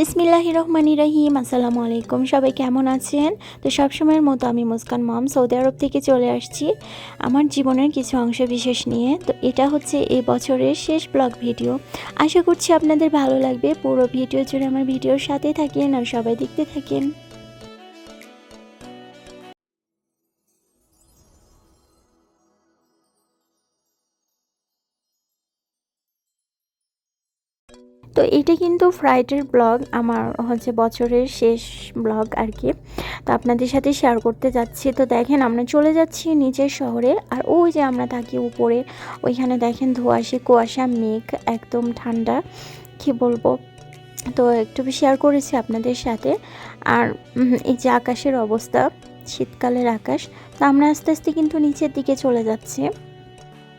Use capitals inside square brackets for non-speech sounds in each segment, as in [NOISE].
বিসমিল্লাহ রহমানি রহিম আসসালামু আলাইকুম সবাই কেমন আছেন? তো সবসময়ের মতো আমি মুসকান মাম, সৌদি আরব থেকে চলে আসছি আমার জীবনের কিছু অংশ বিশেষ নিয়ে। তো এটা হচ্ছে এই বছরের শেষ ব্লগ ভিডিও। আশা করছি আপনাদের ভালো লাগবে। পুরো ভিডিও জুড়ে আমার ভিডিওর সাথে থাকেন আর সবাই দেখতে থাকেন। তো এটা কিন্তু ফ্রাইডের ব্লগ আমার হচ্ছে বছরের শেষ ব্লগ আর কি তো আপনাদের সাথে শেয়ার করতে যাচ্ছি। তো দেখেন, আমরা চলে যাচ্ছি নিচের শহরে, আর ওই যে আমরা থাকি উপরে, ওইখানে দেখেন ধোয়াশে, কুয়াশা, মেঘ, একদম ঠান্ডা, কি বলব? তো একটু শেয়ার করেছি আপনাদের সাথে। আর এই যে আকাশের অবস্থা, শীতকালের আকাশ, তো আমরা আস্তে আস্তে কিন্তু নিচের দিকে চলে যাচ্ছি।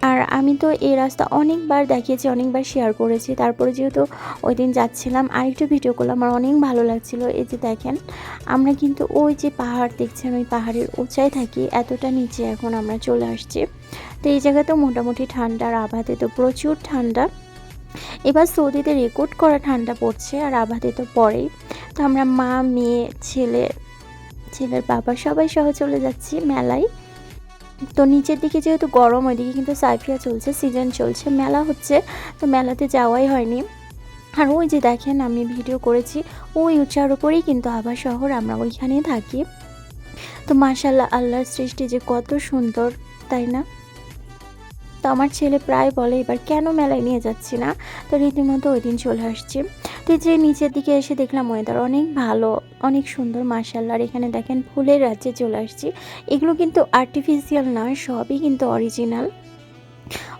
আর আমি তো এই রাস্তা অনেকবার দেখিয়েছি, অনেকবার শেয়ার করেছি। তারপরে যেহেতু ওই দিন যাচ্ছিলাম, আরেকটু ভিডিও করলাম, আমার অনেক ভালো লাগছিল। এই যে দেখেন, আমরা কিন্তু ওই যে পাহাড় দেখছেন, ওই পাহাড়ের উঁচাই থাকি, এতটা নিচে এখন আমরা চলে আসছি। তো এই জায়গাতেও মোটামুটি ঠান্ডা আর আবাতে তো প্রচুর ঠান্ডা। এবার সৌদিতে রেকর্ড করা ঠান্ডা পড়ছে আর আবাতে তো পরেই তো আমরা মা, মেয়ে, ছেলে, ছেলের বাবা সবাই সহ চলে যাচ্ছি মেলায়। তো নিচের দিকে যেহেতু গরম, ওইদিকে কিন্তু সাইফিয়া চলছে সিজন চলছে, মেলা হচ্ছে, তো মেলাতে যাওয়াই হয়নি। আর ওই যে দেখেন, আমি ভিডিও করেছি, ওই উচ্চার উপরেই কিন্তু আবার শহর, আমরা ওইখানেই থাকি। তো মাশাল্লাহ আল্লাহর সৃষ্টি যে কত সুন্দর, তাই না? তো আমার ছেলে প্রায় বলে, এবার কেন মেলায় নিয়ে যাচ্ছি না? তো রীতিমতো ওই দিন চলে আসছি। তো যেয়ে নিচের দিকে এসে দেখলাম ওয়েদার অনেক ভালো, অনেক সুন্দর মার্শাল্লার আর এখানে দেখেন ফুলের রাজ্যে চলে আসছি। এগুলো কিন্তু আর্টিফিশিয়াল নয়, সবই কিন্তু অরিজিনাল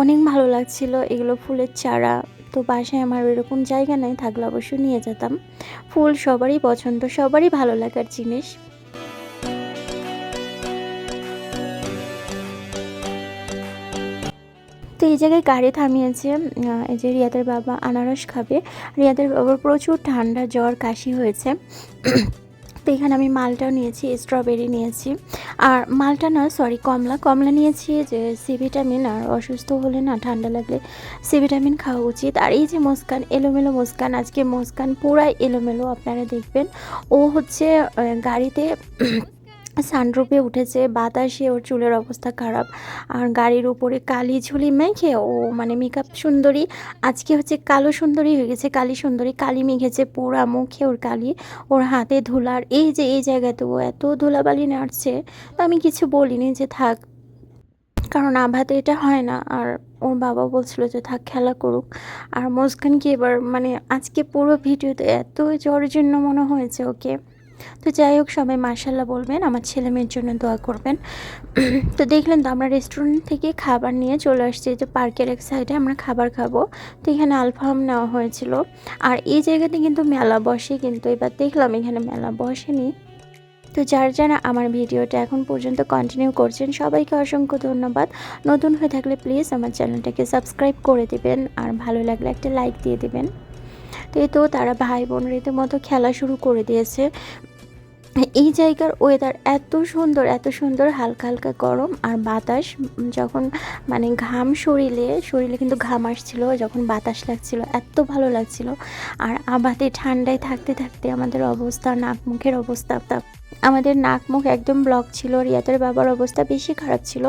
অনেক ভালো লাগছিল এগুলো ফুলের চারা। তো বাসায় আমার এরকম জায়গা নেই, থাকলে অবশ্যই নিয়ে যেতাম। ফুল সবারই পছন্দ, সবারই ভালো লাগার জিনিস। তো এই জায়গায় গাড়ি থামিয়েছে এই যে রিয়াদের বাবা আনারস খাবে। রিয়াদের বাবার প্রচুর ঠান্ডা জ্বর, কাশি হয়েছে। [CLEARS THROAT] তো এখানে আমি মালটাও নিয়েছি স্ট্রবেরি নিয়েছি। আর মালটা না সরি কমলা। কমলা নিয়েছি যে সি ভিটামিন, আর অসুস্থ হলে না ঠান্ডা লাগলে সি ভিটামিন খাওয়া উচিত। আর এই যে মুস্কান, এলোমেলো মুস্কান, আজকে মুস্কান পুরাই এলোমেলো, আপনারা দেখবেন। ও হচ্ছে গাড়িতে [CLEARS THROAT] সানরূপে উঠেছে, বাতাসে ওর চুলের অবস্থা খারাপ, আর গাড়ির উপরে কালি ঝুলি মেখে ও মানে মেকআপ সুন্দরী, আজকে হচ্ছে কালো সুন্দরী হয়ে গেছে, কালি সুন্দরী, কালি মেখেছে পোড়া মুখে ওর কালি, ওর হাতে ধুলার এই যে, এই জায়গাতে ও এত ধুলাবালি নাড়ছে, তো আমি কিছু বলিনি যে থাক, কারণ আভাতে এটা হয় না, আর ওর বাবা বলছিল যে থাক, খেলা করুক, আর মুস্কানকে এবার মানে আজকে পুরো ভিডিওতে এত জ্বরের জন্য মনে হয়েছে ওকে তো যাই হোক, সবাই মার্শাল্লাহ বলবেন, আমার ছেলে মেয়ের জন্য দোয়া করবেন। [CLEARS THROAT] তো দেখলেন তো আমরা রেস্টুরেন্ট থেকে খাবার নিয়ে চলে আসছি যে পার্কের এক সাইডে আমরা খাবার খাব। তো এখানে আলফাম নেওয়া হয়েছিল। আর এই জায়গাতে কিন্তু মেলা বসে কিন্তু, এবার দেখলাম এখানে মেলা বসেনি। তো যার যারা আমার ভিডিওটা এখন পর্যন্ত কন্টিনিউ করছেন, সবাইকে অসংখ্য ধন্যবাদ। নতুন হয়ে থাকলে প্লিজ আমার চ্যানেলটাকে সাবস্ক্রাইব করে দিবেন, আর ভালো লাগলে একটা লাইক দিয়ে দিবেন। তো তো তারা ভাই বোন রীতিমতো খেলা শুরু করে দিয়েছে। এই জায়গার ওয়েদার এত সুন্দর এত সুন্দর, হালকা হালকা গরম আর বাতাস যখন মানে ঘাম শরীরে শরীরে কিন্তু ঘাম আসছিল, যখন বাতাস লাগছিল, এত ভালো লাগছিল। আর আবাতে ঠান্ডায় থাকতে থাকতে আমাদের অবস্থা নাক মুখের অবস্থা আমাদের নাক মুখ একদম ব্লক ছিল, রিয়াদের বাবার অবস্থা বেশি খারাপ ছিল।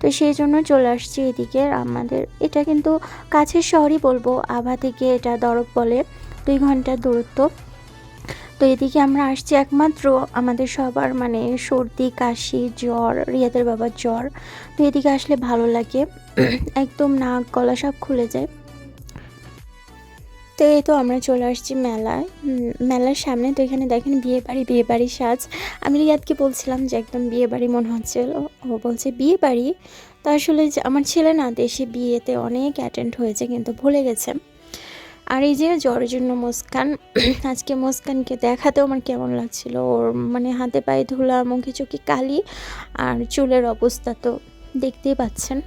তো সেই জন্য চলে আসছি এদিকে, আমাদের এটা কিন্তু কাছের শহরই বলব, আভা থেকে এটা দরব বলে, দুই ঘণ্টার দূরত্ব। তো এদিকে আমরা আসছি একমাত্র আমাদের সবার মানে সর্দি, কাশি, জ্বর, রিয়াদের বাবার জ্বর। তো এদিকে আসলে ভালো লাগে। [CLEARS THROAT] একদম নাক, গলা সব খুলে যায়। তো এই তো আমরা চলে আসছি মেলায়। মেলার সামনে তো এখানে দেখেন বিয়ে বাড়ি বিয়ে বাড়ি সাজ। আমি রিয়াদকে বলছিলাম যে একদম বিয়ে বাড়ি মনে হচ্ছিল। ও বলছে বিয়ে বাড়ি তো আসলে আমার ছেলে না দেশে বিয়েতে অনেক অ্যাটেন্ড হয়েছে কিন্তু ভুলে গেছে। আর এই যে জ্বরের জন্য মুস্কান, [CLEARS THROAT] আজকে মুস্কানকে দেখাতেও আমার কেমন লাগছিল। ওর মানে হাতে পায়ে ধুলা, মুখে চোখে কালি আর চুলের অবস্থা তো দেখতেই পাচ্ছেন।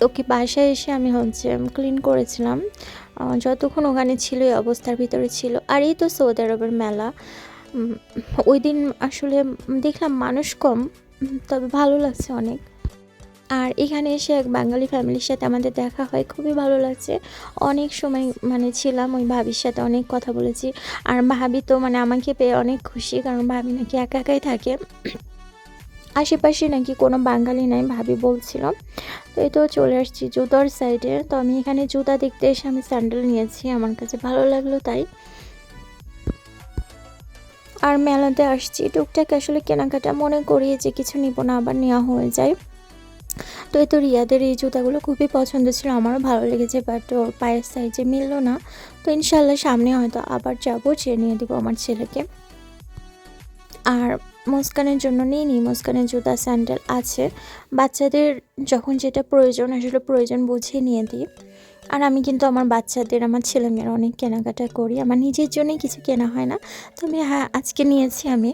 ওকে বাসায় এসে আমি হচ্ছে ক্লিন করেছিলাম। যতক্ষণ ওখানে ছিল এই অবস্থার ভিতরে ছিল। আর এই তো সৌদি আরবের মেলা। ওই দিন আসলে দেখলাম মানুষ কম, তবে ভালো লাগছে অনেক। আর এখানে এসে এক বাঙালি ফ্যামিলির সাথে আমাদের দেখা হয়, খুবই ভালো লাগছে। অনেক সময় মানে ছিলাম, ওই ভাবির সাথে অনেক কথা বলেছি। আর ভাবি তো মানে আমাকে পেয়ে অনেক খুশি, কারণ ভাবি নাকি একা একাই থাকে। আশেপাশে নাকি কোনো বাঙালি নাই, ভাবি বলছিল। তো এই তো চলে আসছি জুতোর সাইডে তো আমি এখানে জুতা দেখতে এসে আমি স্যান্ডেল নিয়েছি, আমার কাছে ভালো লাগল তাই। আর মেলাতে আসছি। টুকটাক আসলে কেনাকাটা মনে করি যে কিছু নিব না, আবার নেওয়া হয়ে যায়। তো এই তো রিয়াদের এই জুতাগুলো খুবই পছন্দ ছিল, আমারও ভালো লেগেছে বাট ওর পায়ের সাইজে মিললো না। তো ইনশাল্লাহ সামনে হয়তো আবার যাব, চেয়ে নিয়ে দেবো আমার ছেলেকে। আর মুস্কানের জন্য নিয়ে নিই মুস্কানের জুতা স্যান্ডেল আছে। বাচ্চাদের যখন যেটা প্রয়োজন আসলে প্রয়োজন বুঝিয়ে নিয়ে দিই। আর আমি কিন্তু আমার বাচ্চাদের, আমার ছেলেমেয়ের অনেক কেনাকাটা করি, আমার নিজের জন্যই কিছু কেনা হয় না। তবে হ্যাঁ আজকে নিয়েছি আমি।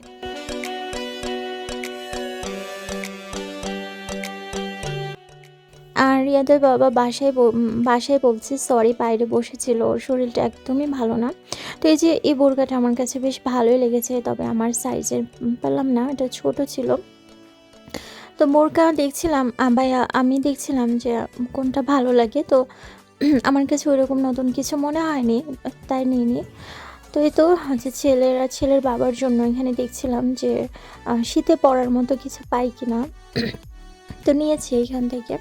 আর রিয়াদের বাবা বাসায় বাসায় বলছে সরি বাইরে বসেছিল, ওর শরীরটা একদমই ভালো না। তো এই যে, এই বোরকাটা আমার কাছে বেশ ভালোই লেগেছে, তবে আমার সাইজের পেলাম না, এটা ছোট ছিল। তো বোরকা দেখছিলাম আবায়া আমি দেখছিলাম যে, কোনটা ভালো লাগে, তো [CLEARS THROAT] আমার কাছে ওইরকম নতুন কিছু মনে হয়নি, তাই নিইনি। তো এই তো, হচ্ছে ছেলেরা ছেলের বাবার জন্য এখানে দেখছিলাম যে শীতে পড়ার মতো কিছু পাই কিনা। [CLEARS THROAT] তো নিয়েছি এখান থেকে।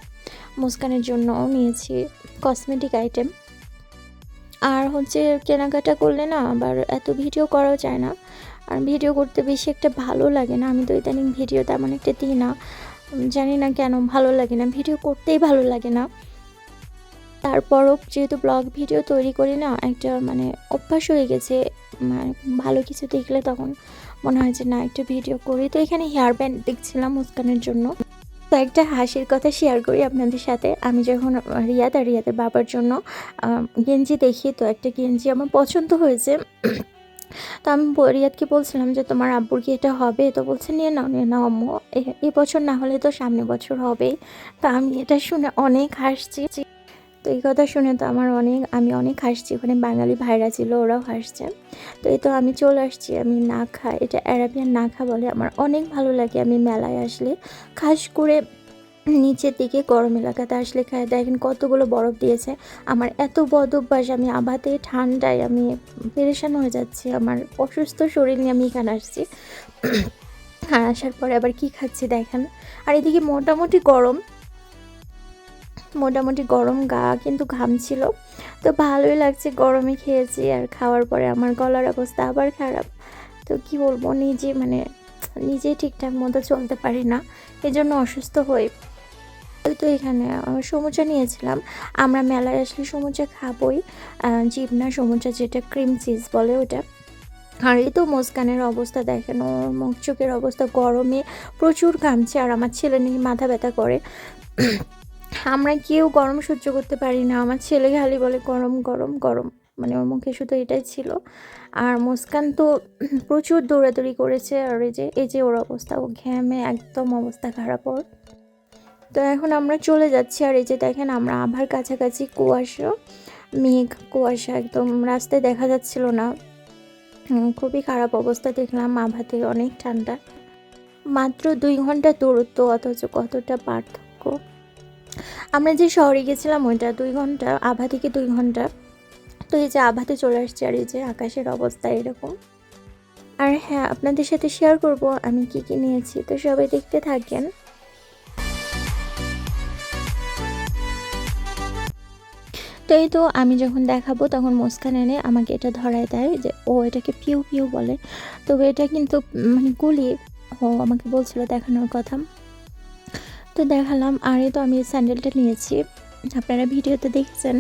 মুস্কানের জন্যও নিয়েছি কসমেটিক আইটেম আর হচ্ছে কেনাকাটা করলে না আবার এত ভিডিও করাও যায় না। আর ভিডিও করতে বেশি একটা ভালো লাগে না। আমি তো ইদানিং ভিডিও তেমন একটা দিই না। জানি না কেন ভালো লাগে না। ভিডিও করতেই ভালো লাগে না। তারপরও যেহেতু ব্লগ ভিডিও তৈরি করি না, একটা মানে অভ্যাস হয়ে গেছে। মানে ভালো কিছু দেখলে তখন মনে হয় যে, না, একটু ভিডিও করি। তো এখানে হেয়ার ব্যান্ড দেখছিলাম মুস্কানের জন্য। তো একটা হাসির কথা শেয়ার করি আপনাদের সাথে। আমি যখন রিয়াদ আর রিয়াদের বাবার জন্য গেঞ্জি দেখি, তো একটা গেঞ্জি আমার পছন্দ হয়েছে। তো আমি রিয়াদকে বলছিলাম যে, তোমার আব্বুর কি এটা হবে? তো বলছে, নিয়ে নাও নিয়ে নাও আম্মু। এ- বছর না হলে তো সামনে বছর হবে। তো আমি এটা শুনে অনেক হাসছি। তো এই কথা শুনে তো আমার অনেক, আমি অনেক হাসছি। ওখানে বাঙালি ভাইরা ছিল, ওরাও হাসছে। তো এই তো আমি চলে আসছি, আমি না খা এটা অ্যারাবিয়ান না খা বলে আমার অনেক ভালো লাগে। আমি মেলায় আসলে খাস করে নিচের দিকে গরম এলাকাতে আসলে খায় দেখেন কতগুলো বরফ দিয়েছে। আমার এত বদ অভ্যাস আমি আবাতে ঠান্ডায় আমি পেরেশান হয়ে যাচ্ছি। আমার অসুস্থ শরীর নিয়ে আমি এখানে আসছি। আর আসার পরে আবার কি খাচ্ছি দেখেন। আর এদিকে মোটামুটি গরম। মোটামুটি গরম গা কিন্তু ঘামছিল। তো ভালোই লাগছে গরমে খেয়েছি আর খাওয়ার পরে আমার গলার অবস্থা আবার খারাপ। তো কি বলব, নিজে মানে নিজেই ঠিকঠাক মতো চলতে পারি না এই জন্য অসুস্থ হই। তো এখানে সমুচা নিয়েছিলাম। আমরা মেলায় আসলে সমুচা খাবোই। জিবনা সমুচা যেটা ক্রিম চিজ বলে ওটা। আর এই তো মুস্কানের অবস্থা দেখেন মুখ চোখের অবস্থা গরমে প্রচুর ঘামছে আর আমার ছেলে নিয়ে মাথা ব্যথা করে। আমরা কেউ গরম সহ্য করতে পারি না। আমার ছেলে খালি বলে, গরম গরম গরম। মানে ওর মুখে শুধু এটাই ছিল। আর মুস্কান তো [CLEARS THROAT] প্রচুর দৌড়াদৌড়ি করেছে। আর এই যে এই যে ওর অবস্থা, ও ঘ্যামে একদম অবস্থা খারাপ ওর। তো এখন আমরা চলে যাচ্ছি। আর এই যে দেখেন, আমরা আভার কাছাকাছি কুয়াশা, মেঘ, কুয়াশা একদম রাস্তায় দেখা যাচ্ছিল না। খুবই খারাপ অবস্থা দেখলাম আভাতে, অনেক ঠান্ডা। মাত্র দুই ঘণ্টা দূরত্ব, অথচ কতটা পার্থক্য। আমরা যে শহরে গেছিলাম ওইটা দুই ঘণ্টা, আভা থেকে দুই ঘণ্টা। তো এই যে আভাতে চলে আসছে আর এই যে আকাশের অবস্থা এরকম। আর হ্যাঁ আপনাদের সাথে শেয়ার করব আমি কি কি নিয়েছি, তো সবাই দেখতে থাকেন। তো এই তো আমি যখন দেখাবো তখন মুস্কান এনে আমাকে এটা ধরায় দেয় যে, ও এটাকে পিউ পিউ বলে। তবে এটা কিন্তু মানে গুলি, ও আমাকে বলছিল দেখানোর কথা। তো দেখালাম, আর তো আমি স্যান্ডেলটা নিয়েছি। আপনারা ভিডিওতে দেখেছেন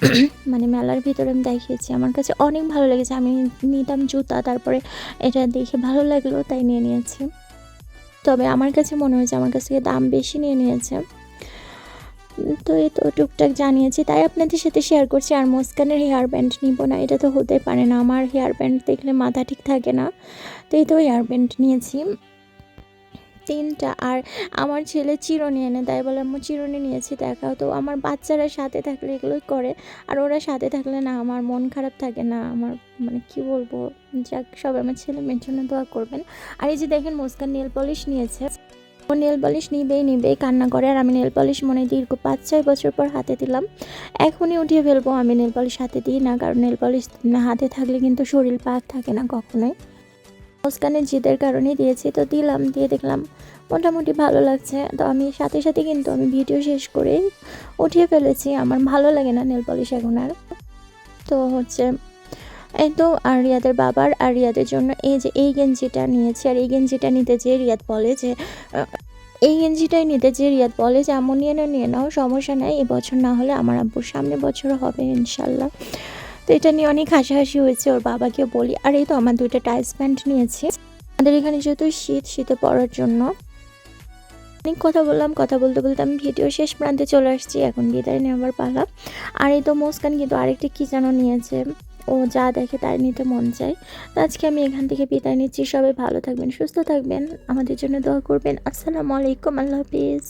[CLEARS THROAT] মানে মেলার ভিতরে আমি দেখিয়েছি। আমার কাছে অনেক ভালো লেগেছে। আমি নিতাম জুতা, তারপরে এটা দেখে ভালো লাগল, তাই নিয়ে নিয়েছি। তবে আমার কাছে মনে হয়েছে, আমার কাছ থেকে দাম বেশি নিয়ে নিয়েছে। তো এই তো টুকটাক জানিয়েছি। তাই আপনাদের সাথে শেয়ার করছি, আর মুস্কানের হেয়ার ব্যান্ড নিব না, এটা তো হতে পারে না। আমার হেয়ার ব্যান্ড দেখলে মাথা ঠিক থাকে না। তো এই তো হেয়ার ব্যান্ড নিয়েছি। তিনটা আর আমার ছেলে চিরুনি এনে দেয় বলে আমি চিরুনি নিয়েছি, দেখাও। তো আমার বাচ্চারা সাথে থাকলে এগুলোই করে, আর ওরা সাথে থাকলে না, আমার মন খারাপ থাকে না, আমার মানে কি বলব? যাক, সবাই আমার ছেলে মেয়ের জন্য দোয়া করবেন। আর এই যে দেখেন, মুস্কান নেল পলিশ নিয়েছে। ও নেল পলিশ নিবেই নিবেই কান্না করে, আর আমি নেল পলিশ মনে দীর্ঘ পাঁচ, ছয় বছর পর হাতে দিলাম। এখনই উঠিয়ে ফেলব, আমি নেল পলিশ হাতে দিই না, কারণ নেল পলিশ হাতে থাকলে কিন্তু শরীর পাক থাকে না কখনোই। মুস্কানের জিদের কারণে দিয়েছি, তো দিলাম, দিয়ে দেখলাম মোটামুটি ভালো লাগছে। তো আমি সাথে সাথে কিন্তু আমি ভিডিও শেষ করে উঠিয়ে ফেলেছি, আমার ভালো লাগে না নেল পলিশ এখন আর। তো হচ্ছে, এই তো আর রিয়াদের বাবার আর রিয়াদের জন্য এই যে এই গেঞ্জিটা নিয়েছি, আর এই গেঞ্জিটা নিতে যে রিয়াদ বলে যে এই গেঞ্জিটাই নিতে যে রিয়াদ বলে যে এমন নিয়ে নাও নিয়ে নাও, সমস্যা নাই এবছর না হলে আমার আব্বুর সামনে বছর হবে ইনশাল্লাহ। তো এটা নিয়ে অনেক হাসাহাসি হয়েছে। ওর বাবাকেও বলি, আর, এই তো আমার দুইটা টাইস প্যান্ট নিয়েছি। আমাদের এখানে যেহেতু শীত, শীতে পড়ার জন্য। অনেক কথা বললাম, কথা বলতে বলতে আমি ভিডিও শেষ প্রান্তে চলে আসছি। এখন বিদায় নেওয়ার পালা। আর এই তো মুস্কান কিন্তু আরেকটি কী যেন নিয়েছে। ও যা দেখে তাই নিতে মন চায়। তো আজকে আমি এখান থেকে বিদায় নিচ্ছি। সবাই ভালো থাকবেন, সুস্থ থাকবেন। আমাদের জন্য দোয়া করবেন। আসসালামু আলাইকুম, আল্লাহ হাফিজ।